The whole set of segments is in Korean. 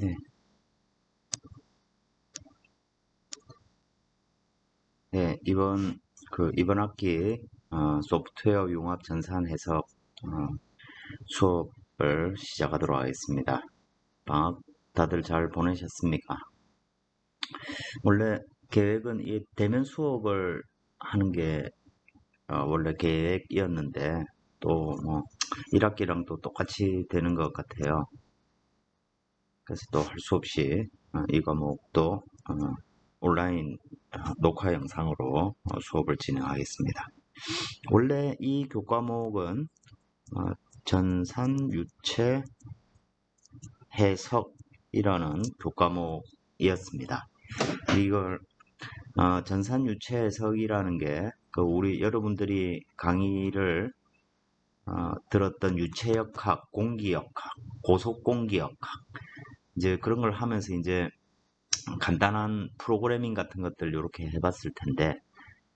네. 네, 이번 그 이번 학기 어, 소프트웨어 융합 전산 해석 어, 수업을 시작하도록 하겠습니다. 방학 다들 잘 보내셨습니까? 원래 계획은 이 대면 수업을 하는 게 어, 원래 계획이었는데 또 뭐 1학기랑 또 똑같이 되는 것 같아요. 그래서 또 할 수 없이 어, 이 과목도 어, 온라인 어, 녹화 영상으로 어, 수업을 진행하겠습니다. 원래 이 교과목은 어, 전산 유체 해석이라는 교과목이었습니다. 이걸 어, 전산 유체 해석이라는 게그 우리 여러분들이 강의를 어, 들었던 유체역학, 공기역학, 고속공기역학 이제 그런 걸 하면서 이제 간단한 프로그래밍 같은 것들 이렇게 해봤을 텐데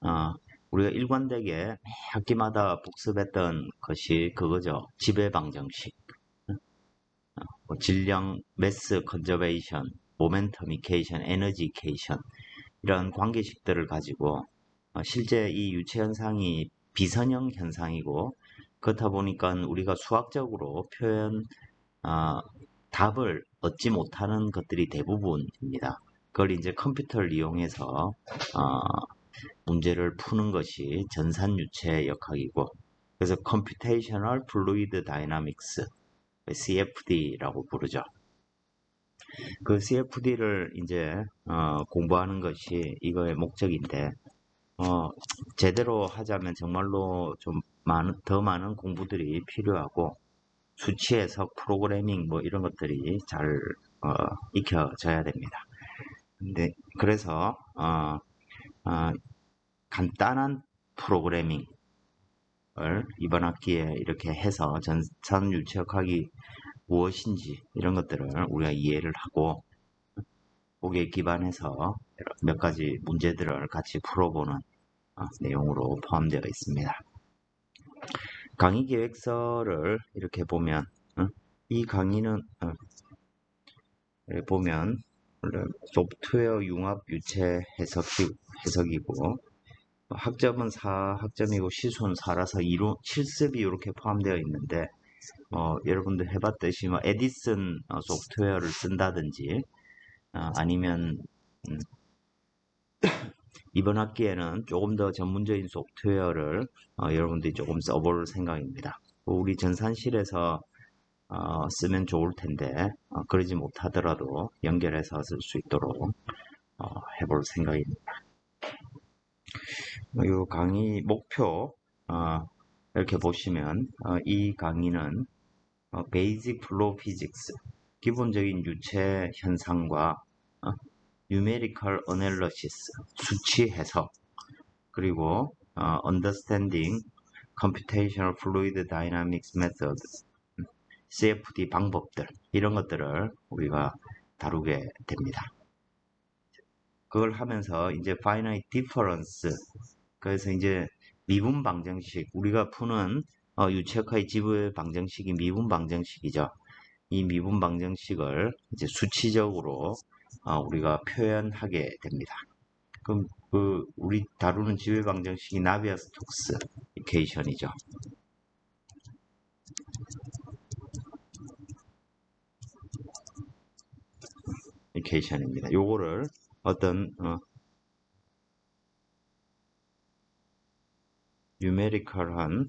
어, 우리가 일관되게 매 학기마다 복습했던 것이 그거죠. 지배방 정식. 어, 뭐 질량, 매스 컨저베이션, 모멘텀 이케이션, 에너지 이케이션 이런 관계식들을 가지고 어, 실제 이 유체 현상이 비선형 현상이고 그렇다 보니까 우리가 수학적으로 표현 어, 답을 얻지 못하는 것들이 대부분입니다. 그걸 이제 컴퓨터를 이용해서 어, 문제를 푸는 것이 전산 유체 역학이고 그래서 Computational Fluid Dynamics CFD라고 부르죠. 그 CFD를 이제 어, 공부하는 것이 이거의 목적인데 어, 제대로 하자면 정말로 좀 많은, 더 많은 공부들이 필요하고 수치 해석, 프로그래밍 뭐 이런 것들이 잘 어, 익혀져야 됩니다. 근데 그래서 어, 어, 간단한 프로그래밍을 이번 학기에 이렇게 해서 전산 유체역학이 무엇인지 이런 것들을 우리가 이해를 하고 거기에 기반해서 몇 가지 문제들을 같이 풀어보는 어, 내용으로 포함되어 있습니다. 강의 계획서를 이렇게 보면 어, 이 강의는 어, 보면 소프트웨어 융합 유체 해석이, 해석이고 학점은 4 학점이고 시수는 4라서 2로 실습이 이렇게 포함되어 있는데 어, 여러분들 해봤듯이 뭐 에디슨 소프트웨어를 쓴다든지 어, 아니면 음, 이번 학기에는 조금 더 전문적인 소프트웨어를 어, 여러분들이 조금 써볼 생각입니다. 우리 전산실에서 어, 쓰면 좋을 텐데 어, 그러지 못하더라도 연결해서 쓸 수 있도록 어, 해볼 생각입니다. 이 강의 목표 어, 이렇게 보시면 어, 이 강의는 베이직 플로우 피직스 기본적인 유체 현상과 numerical analysis, 수치 해석, 그리고 어, understanding computational fluid dynamics methods, CFD 방법들 이런 것들을 우리가 다루게 됩니다. 그걸 하면서 이제 finite difference 그래서 이제 미분 방정식 우리가 푸는 어, 유체카의 지부 방정식이 미분 방정식이죠. 이 미분 방정식을 이제 수치적으로 어, 우리가 표현하게 됩니다. 그럼 그 우리 다루는 지회 방정식이 나비아 스 톡스 이케이션이죠. 이케이션입니다. 요거를 어떤 어, 유메리컬한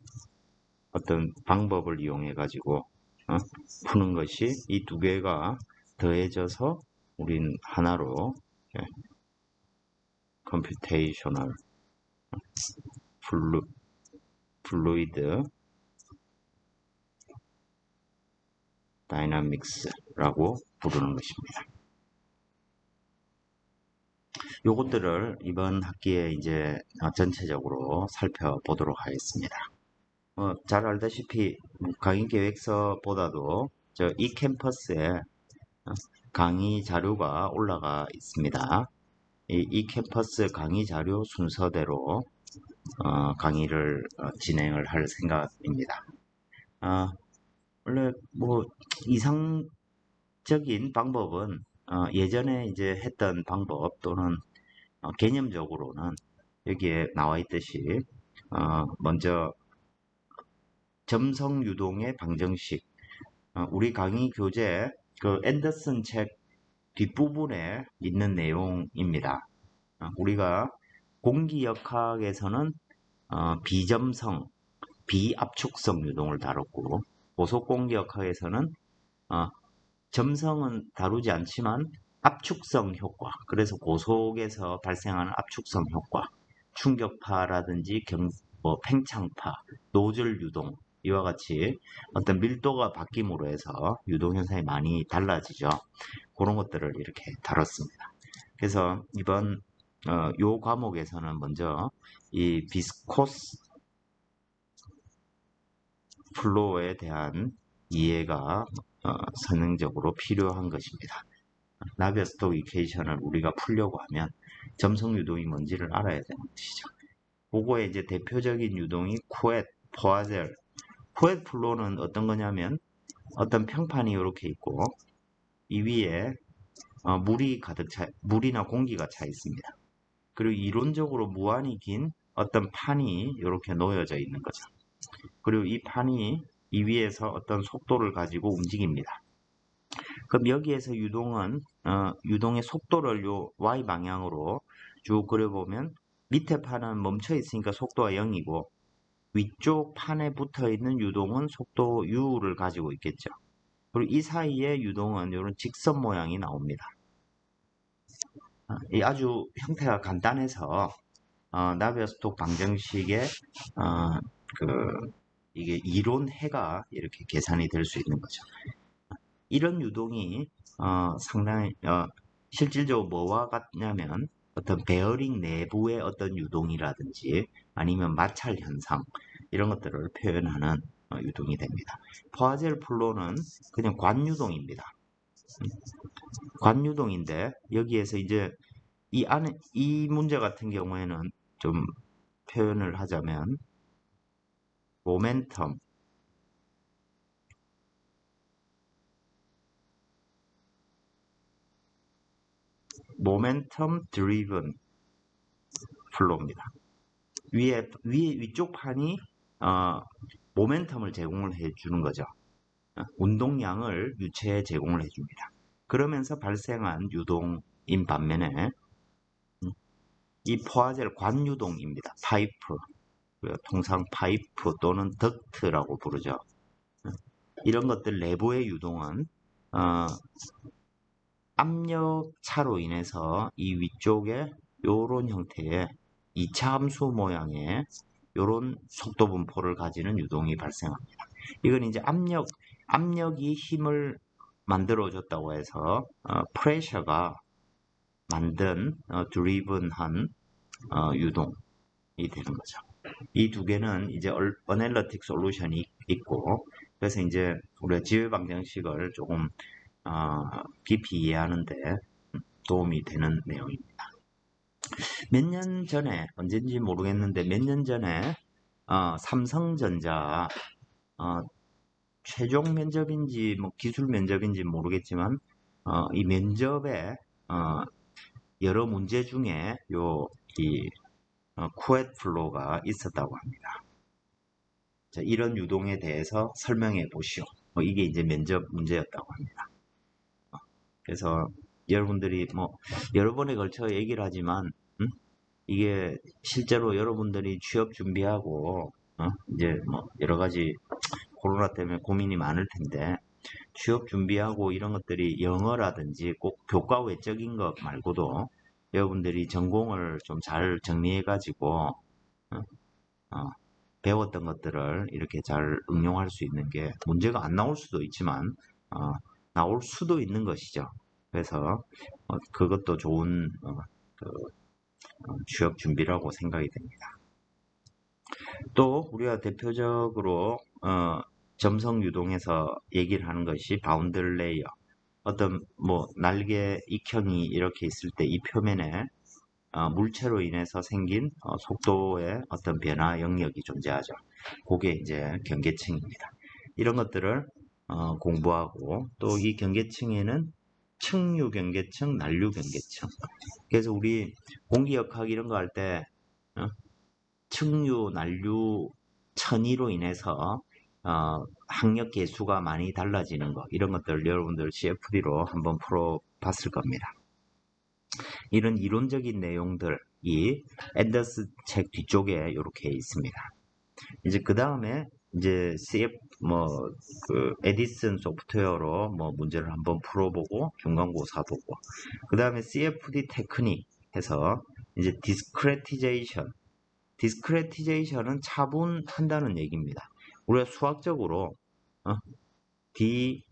어떤 방법을 이용해 가지고 어, 푸는 것이 이 두 개가 더해져서 우린 하나로 예, 컴퓨테이셔널 플루, 플루이드 다이나믹스라고 부르는 것입니다. 요것들을 이번 학기에 이제 전체적으로 살펴보도록 하겠습니다. 어, 잘 알다시피 강의 계획서보다도 저 이 캠퍼스에 강의 자료가 올라가 있습니다. 이, 이 캠퍼스 강의 자료 순서대로 어, 강의를 어, 진행을 할 생각입니다. 어, 원래 뭐 이상 대략적인 방법은 어, 예전에 이제 했던 방법 또는 어, 개념적으로는 여기에 나와 있듯이 어, 먼저 점성 유동의 방정식 어, 우리 강의 교재 그 앤더슨 책 뒷부분에 있는 내용입니다. 어, 우리가 공기역학에서는 어, 비점성, 비압축성 유동을 다뤘고 고속공기역학에서는 어, 점성은 다루지 않지만 압축성 효과, 그래서 고속에서 발생하는 압축성 효과, 충격파라든지 경, 뭐 팽창파, 노즐 유동 이와 같이 어떤 밀도가 바뀜으로 해서 유동 현상이 많이 달라지죠. 그런 것들을 이렇게 다뤘습니다. 그래서 이번 어, 요 과목에서는 먼저 이 비스코스 플로어에 대한 이해가 어, 선행적으로 필요한 것입니다. 나비아스톡 이케이션을 우리가 풀려고 하면 점성 유동이 뭔지를 알아야 되는 것이죠. 그거의 이제 대표적인 유동이 쿠엣, 포아젤. 쿠엣 플로는 어떤 거냐면 어떤 평판이 이렇게 있고 이 위에 어, 물이 가득 차, 물이나 공기가 차 있습니다. 그리고 이론적으로 무한히 긴 어떤 판이 이렇게 놓여져 있는 거죠. 그리고 이 판이 이 위에서 어떤 속도를 가지고 움직입니다. 그럼 여기에서 유동은 어, 유동의 속도를 요 y 방향으로 쭉 그려보면 밑에 판은 멈춰 있으니까 속도가 0이고 위쪽 판에 붙어 있는 유동은 속도 u를 가지고 있겠죠. 그리고 이 사이에 유동은 이런 직선 모양이 나옵니다. 어, 아주 형태가 간단해서 어, 나비아스톡 방정식의 어, 그 이게 이론해가 이렇게 계산이 될 수 있는 거죠. 이런 유동이 어, 상당히 어, 실질적으로 뭐와 같냐면 어떤 베어링 내부의 어떤 유동이라든지 아니면 마찰 현상 이런 것들을 표현하는 어, 유동이 됩니다. 포아젤 플로는 그냥 관유동입니다. 관유동인데 여기에서 이제 이 안에 이 문제 같은 경우에는 좀 표현을 하자면 모멘텀 모멘텀 드리븐 플로우입니다. 위에 위 위쪽 판이 어, 모멘텀을 제공을 해주는 거죠. 어, 운동량을 유체에 제공을 해줍니다. 그러면서 발생한 유동인 반면에 음, 이 포화젤 관유동입니다. 파이프 통상 파이프 또는 덕트라고 부르죠. 이런 것들 내부의 유동은 어, 압력 차로 인해서 이 위쪽에 이런 형태의 2차 함수 모양의 이런 속도 분포를 가지는 유동이 발생합니다. 이건 이제 압력, 압력이 힘을 만들어줬다고 해서 어, 프레셔가 만든 어, 드리븐한 어, 유동이 되는 거죠. 이 두 개는 이제 어넬러틱 솔루션이 있고 그래서 이제 우리가 지회 방정식을 조금 어, 깊이 이해하는데 도움이 되는 내용입니다. 몇 년 전에 언젠지 모르겠는데 몇 년 전에 어, 삼성전자 어, 최종 면접인지 뭐 기술 면접인지 모르겠지만 어, 이 면접에 어, 여러 문제 중에 요이 어, 쿠엣 플로가 있었다고 합니다. 자, 이런 유동에 대해서 설명해 보시오. 뭐 이게 이제 면접 문제였다고 합니다. 어, 그래서 여러분들이 뭐 여러 번에 걸쳐 얘기를 하지만 음? 이게 실제로 여러분들이 취업 준비하고 어? 이제 뭐 여러 가지 코로나 때문에 고민이 많을 텐데 취업 준비하고 이런 것들이 영어라든지 꼭 교과 외적인 것 말고도 여러분들이 전공을 좀 잘 정리해 가지고 어, 어, 배웠던 것들을 이렇게 잘 응용할 수 있는 게 문제가 안 나올 수도 있지만 어, 나올 수도 있는 것이죠. 그래서 어, 그것도 좋은 어, 그, 어, 취업 준비라고 생각이 됩니다. 또 우리가 대표적으로 점성 유동에서 얘기를 하는 것이 바운드 레이어 어떤 뭐 날개 익형이 이렇게 있을 때 이 표면에 어, 물체로 인해서 생긴 어, 속도의 어떤 변화 영역이 존재하죠. 그게 이제 경계층입니다. 이런 것들을 어, 공부하고 또 이 경계층에는 층류 경계층, 난류 경계층. 그래서 우리 공기역학 이런 거 할 때 어? 층류, 난류, 천이로 인해서 어, 학력 개수가 많이 달라지는 거 이런 것들 여러분들 CFD로 한번 풀어봤을 겁니다. 이런 이론적인 내용들이 앤더스 책 뒤쪽에 이렇게 있습니다. 이제 그 다음에 이제 CF 뭐그 에디슨 소프트웨어로 뭐 문제를 한번 풀어보고 중간고사 보고 그 다음에 CFD 테크닉 해서 이제 디스크레티제이션 디스크레티제이션은 차분한다는 얘기입니다. 우리가 수학적으로 어, d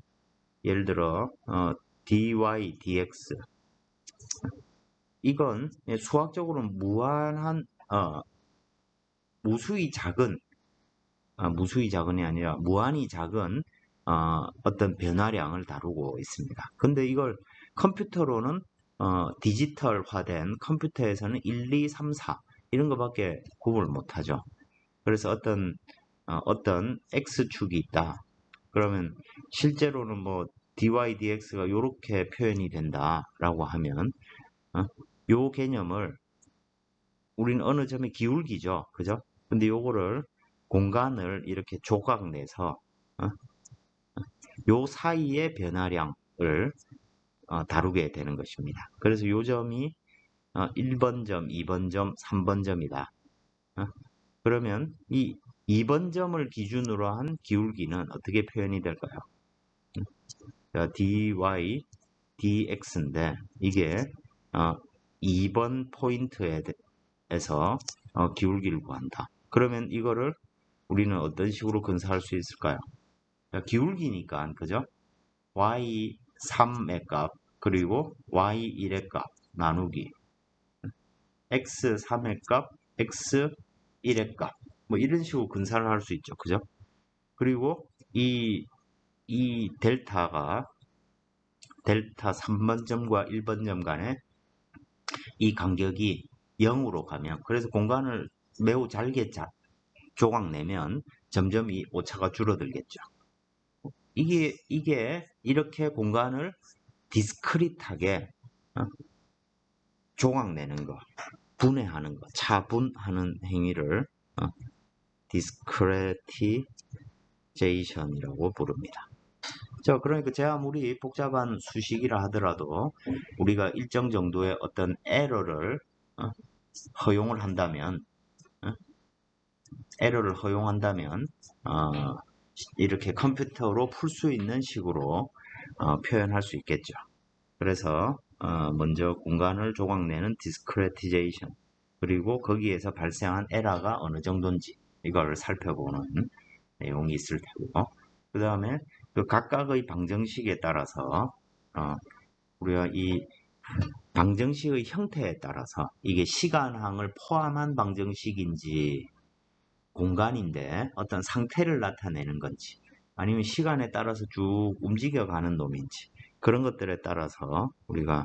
예를 들어 어, dy dx 이건 수학적으로는 무한한 어, 무수히 작은 아, 무수히 작은이 아니라 무한히 작은 어, 떤 변화량을 다루고 있습니다. 근데 이걸 컴퓨터로는 어, 디지털화된 컴퓨터에서는 1, 2, 3, 4 이런 것밖에 구분을 못하죠. 그래서 어떤 어, 떤 x축이 있다. 그러면 실제로는 뭐 dy dx가 이렇게 표현이 된다라고 하면 어, 요 개념을 우리는 어느 점에 기울기죠. 그죠? 근데 요거를 공간을 이렇게 조각 내서 어? 요 사이의 변화량을 어, 다루게 되는 것입니다. 그래서 요 점이 어, 1번 점, 2번 점, 3번 점이다. 어? 그러면 이 2번 점을 기준으로 한 기울기는 어떻게 표현이 될까요? 자, dy, dx인데 이게 어, 2번 포인트에서 어, 기울기를 구한다. 그러면 이거를 우리는 어떤 식으로 근사할 수 있을까요? 자, 기울기니까 그죠? y 3의 값 그리고 y 1의 값 나누기 x 3의 값 x 1의 값뭐 이런 식으로 근사를 할 수 있죠. 그죠? 그리고 이, 이 델타가 델타 3번점과 1번점 간의 이 간격이 0으로 가면 그래서 공간을 매우 잘게 조각 내면 점점 이 오차가 줄어들겠죠. 이게 이게 이렇게 공간을 디스크릿하게 어? 조각 내는 거, 분해하는 거, 차분하는 행위를 어? 디스크레티제이션이라고 부릅니다. 자, 그러니까 제 아무리 복잡한 수식이라 하더라도 우리가 일정 정도의 어떤 에러를 어? 허용을 한다면 에러를 허용한다면 어, 이렇게 컴퓨터로 풀 수 있는 식으로 어, 표현할 수 있겠죠. 그래서 어, 먼저 공간을 조각내는 디스크레티제이션. 그리고 거기에서 발생한 에러가 어느 정도인지 이걸 살펴보는 내용이 있을 테고. 그 다음에 그 각각의 방정식에 따라서 어, 우리가 이 방정식의 형태에 따라서 이게 시간항을 포함한 방정식인지 공간인데 어떤 상태를 나타내는 건지 아니면 시간에 따라서 쭉 움직여가는 놈인지 그런 것들에 따라서 우리가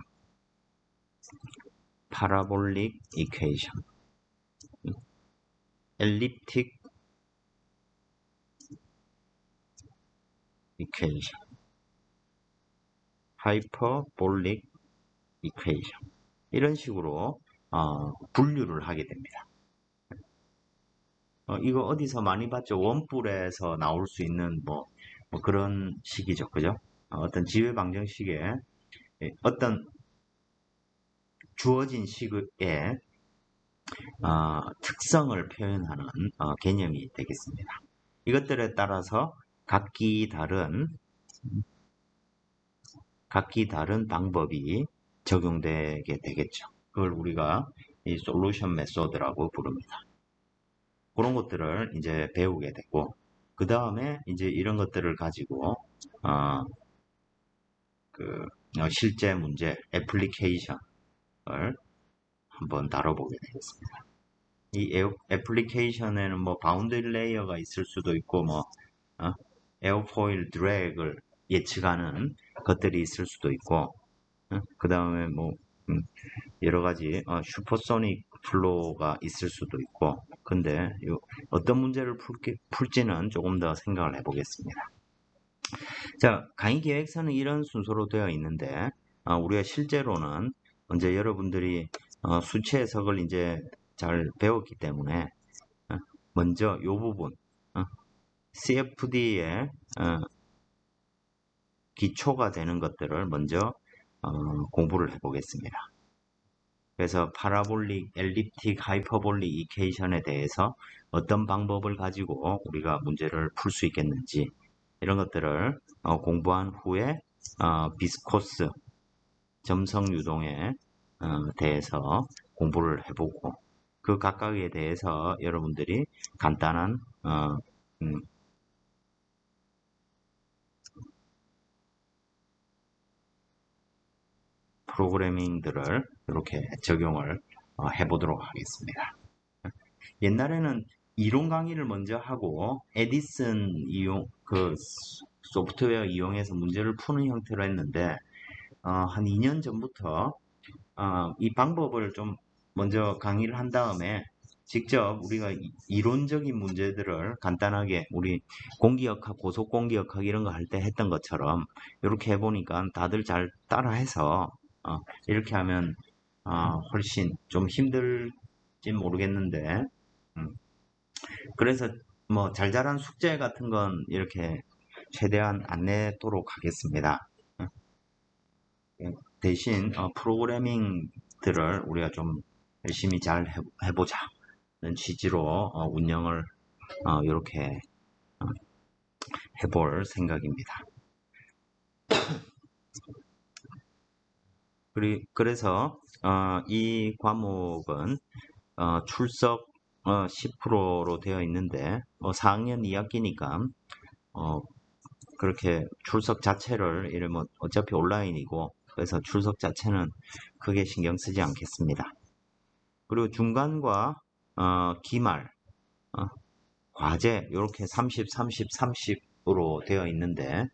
파라볼릭 이퀘이션 엘립틱 이퀘이션 하이퍼볼릭 이퀘이션 이런 식으로 어, 분류를 하게 됩니다. 어, 이거 어디서 많이 봤죠? 원뿔에서 나올 수 있는 뭐, 뭐 그런 식이죠. 그죠? 어, 떤 지회 방정식에 예, 어떤 주어진 식의 어, 특성을 표현하는 어, 개념이 되겠습니다. 이것들에 따라서 각기 다른 각기 다른 방법이 적용되게 되겠죠. 그걸 우리가 이 솔루션 메소드라고 부릅니다. 그런 것들을 이제 배우게 되고 그 다음에 이제 이런 것들을 가지고 어, 그 어, 실제 문제 애플리케이션을 한번 다뤄보게 되겠습니다. 이 애플리케이션에는 뭐 바운드리 레이어가 있을 수도 있고 뭐 어? 에어포일 드랙을 예측하는 것들이 있을 수도 있고 어? 그 다음에 뭐 음, 여러 가지 어, 슈퍼소닉 플로우가 있을 수도 있고 근데 어떤 문제를 풀기, 풀지는 조금 더 생각을 해보겠습니다. 자, 강의 계획서는 이런 순서로 되어 있는데, 어, 우리가 실제로는 이제 여러분들이 어, 수치 해석을 이제 잘 배웠기 때문에 어, 먼저 이 부분 어, CFD의 어, 기초가 되는 것들을 먼저 어, 공부를 해보겠습니다. 그래서 파라볼릭, 엘립틱, 하이퍼볼릭 이케이션에 대해서 어떤 방법을 가지고 우리가 문제를 풀 수 있겠는지 이런 것들을 어, 공부한 후에 어, 비스코스, 점성 유동에 어, 대해서 공부를 해보고 그 각각에 대해서 여러분들이 간단한 어, 음, 프로그래밍들을 이렇게 적용을 어, 해보도록 하겠습니다. 옛날에는 이론 강의를 먼저 하고 에디슨 이용 그 소프트웨어 이용해서 문제를 푸는 형태로 했는데 어, 한 2년 전부터 어, 이 방법을 좀 먼저 강의를 한 다음에 직접 우리가 이론적인 문제들을 간단하게 우리 공기역학, 고속공기역학 이런 거 할 때 했던 것처럼 이렇게 해보니까 다들 잘 따라해서 어, 이렇게 하면 어, 훨씬 좀 힘들지 모르겠는데 음. 그래서 뭐 잘잘한 숙제 같은 건 이렇게 최대한 안 내도록 하겠습니다. 어. 예, 대신 어, 프로그래밍들을 우리가 좀 열심히 잘 해, 보 자는 취지로 어, 운영을 이렇게 해볼 생각입니다. 그래서 어, 이 과목은 어, 출석 어, 10%로 되어 있는데 뭐 4학년 2학기니까 어, 그렇게 출석 자체를 이러면 어차피 온라인이고 그래서 출석 자체는 크게 신경 쓰지 않겠습니다. 그리고 중간과 어, 기말, 어, 과제 이렇게 30, 30, 30으로 되어 있는데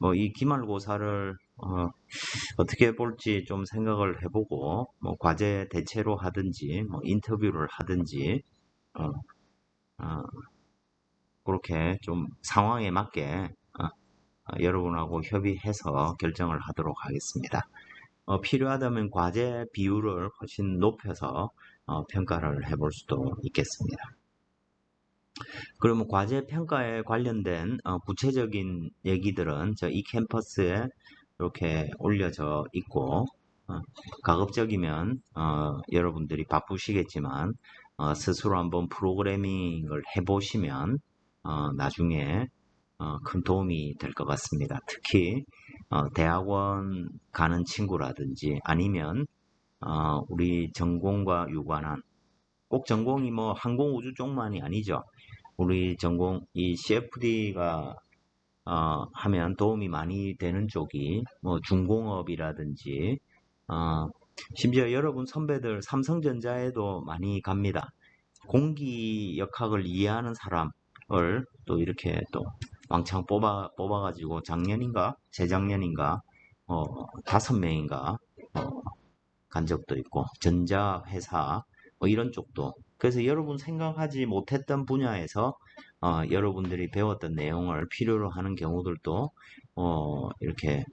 뭐 이 기말고사를 어, 떻게 볼지 좀 생각을 해보고 뭐 과제 대체로 하든지 뭐 인터뷰를 하든지 어, 어, 그렇게 좀 상황에 맞게 어, 어, 여러분하고 협의해서 결정을 하도록 하겠습니다. 어, 필요하다면 과제 비율을 훨씬 높여서 평가를 해볼 수도 있겠습니다. 그러면 과제 평가에 관련된 구체적인 얘기들은 저 이 캠퍼스에 이렇게 올려져 있고 어, 가급적이면 어, 여러분들이 바쁘시겠지만 어, 스스로 한번 프로그래밍을 해보시면 어, 나중에 어, 큰 도움이 될 것 같습니다. 특히 어, 대학원 가는 친구라든지 아니면 우리 전공과 유관한 꼭 전공이 뭐 항공우주 쪽만이 아니죠. 우리 전공 이 CFD가 어, 하면 도움이 많이 되는 쪽이 뭐 중공업이라든지 어, 심지어 여러분 선배들 삼성전자에도 많이 갑니다. 공기 역학을 이해하는 사람을 또 이렇게 또 왕창 뽑아 뽑아가지고 작년인가 재작년인가 어, 다섯 명인가 어, 간 적도 있고 전자 회사 뭐 이런 쪽도 그래서 여러분 생각하지 못했던 분야에서 어, 여러분들이 배웠던 내용을 필요로 하는 경우들도 어, 이렇게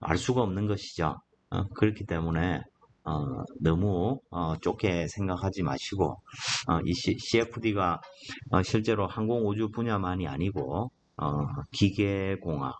알 수가 없는 것이죠. 어, 그렇기 때문에 어, 너무 어, 좁게 생각하지 마시고 어, 이 CFD가 어, 실제로 항공우주 분야만이 아니고 어, 기계공학,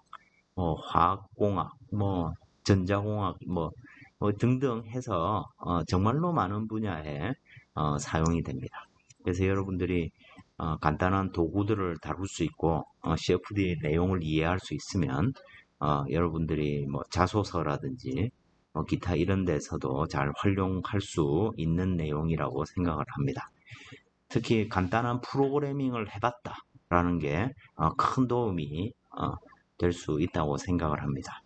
뭐 화학공학, 뭐 전자공학, 뭐, 뭐 등등 해서 어, 정말로 많은 분야에 어, 사용이 됩니다. 그래서 여러분들이 어, 간단한 도구들을 다룰 수 있고 어, CFD 내용을 이해할 수 있으면 어, 여러분들이 뭐 자소서라든지 뭐 기타 이런 데서도 잘 활용할 수 있는 내용이라고 생각을 합니다. 특히 간단한 프로그래밍을 해봤다 라는 게큰 어, 도움이 어, 될수 있다고 생각을 합니다.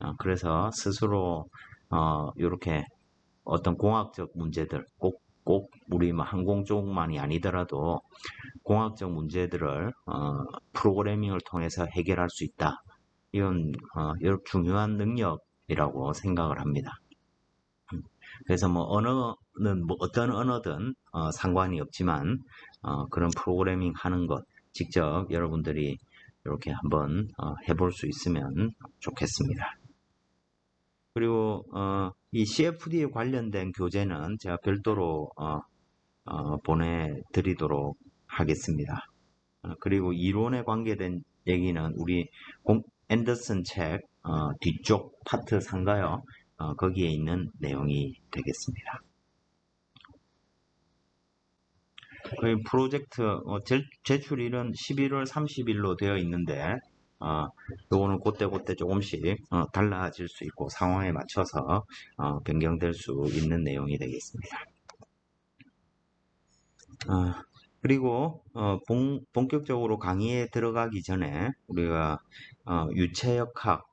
어, 그래서 스스로 이렇게 어떤 공학적 문제들 꼭 꼭 우리 뭐 항공 쪽만이 아니더라도 공학적 문제들을 어, 프로그래밍을 통해서 해결할 수 있다. 이런 어, 중요한 능력이라고 생각을 합니다. 그래서 뭐 언어는 뭐 어떤 언어든 어, 상관이 없지만 어, 그런 프로그래밍 하는 것 직접 여러분들이 이렇게 한번 어, 해볼 수 있으면 좋겠습니다. 그리고 어, 이 CFD에 관련된 교재는 제가 별도로 어, 어, 보내드리도록 하겠습니다. 어, 그리고 이론에 관계된 얘기는 우리 공, 앤더슨 책 어, 뒤쪽 파트 상가요. 어, 거기에 있는 내용이 되겠습니다. 그 프로젝트 어, 제, 제출일은 11월 30일로 되어 있는데 어, 요거는 그때그때 조금씩 어, 달라질 수 있고 상황에 맞춰서 어, 변경될 수 있는 내용이 되겠습니다. 어, 그리고 어, 본, 본격적으로 강의에 들어가기 전에 우리가 어, 유체역학,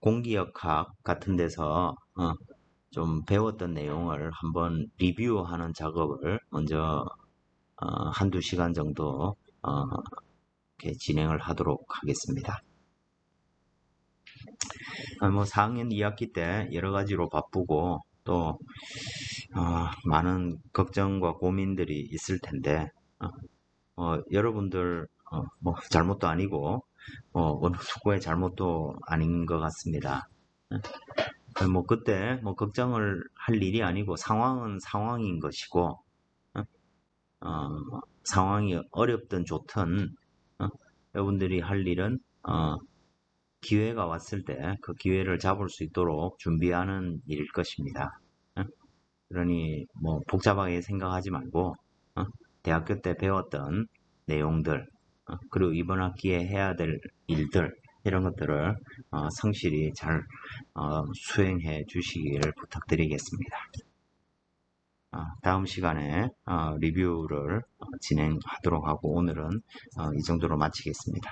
공기역학 같은 데서 어, 좀 배웠던 내용을 한번 리뷰하는 작업을 먼저 어, 한두 시간 정도 어, 이렇게 진행을 하도록 하겠습니다. 어, 뭐 4학년 2학기 때 여러 가지로 바쁘고 또 어, 많은 걱정과 고민들이 있을 텐데 어, 어, 여러분들 어, 뭐 잘못도 아니고 어, 어느 누구의 잘못도 아닌 것 같습니다. 어, 뭐 그때 뭐 걱정을 할 일이 아니고 상황은 상황인 것이고 어, 상황이 어렵든 좋든 어, 여러분들이 할 일은 어, 기회가 왔을 때 그 기회를 잡을 수 있도록 준비하는 일일 것입니다. 어? 그러니 뭐 복잡하게 생각하지 말고 어? 대학교 때 배웠던 내용들 어, 그리고 이번 학기에 해야 될 일들 이런 것들을 어, 성실히 잘 어, 수행해 주시기를 부탁드리겠습니다. 어, 다음 시간에 어, 리뷰를 어, 진행하도록 하고 오늘은 이 정도로 마치겠습니다.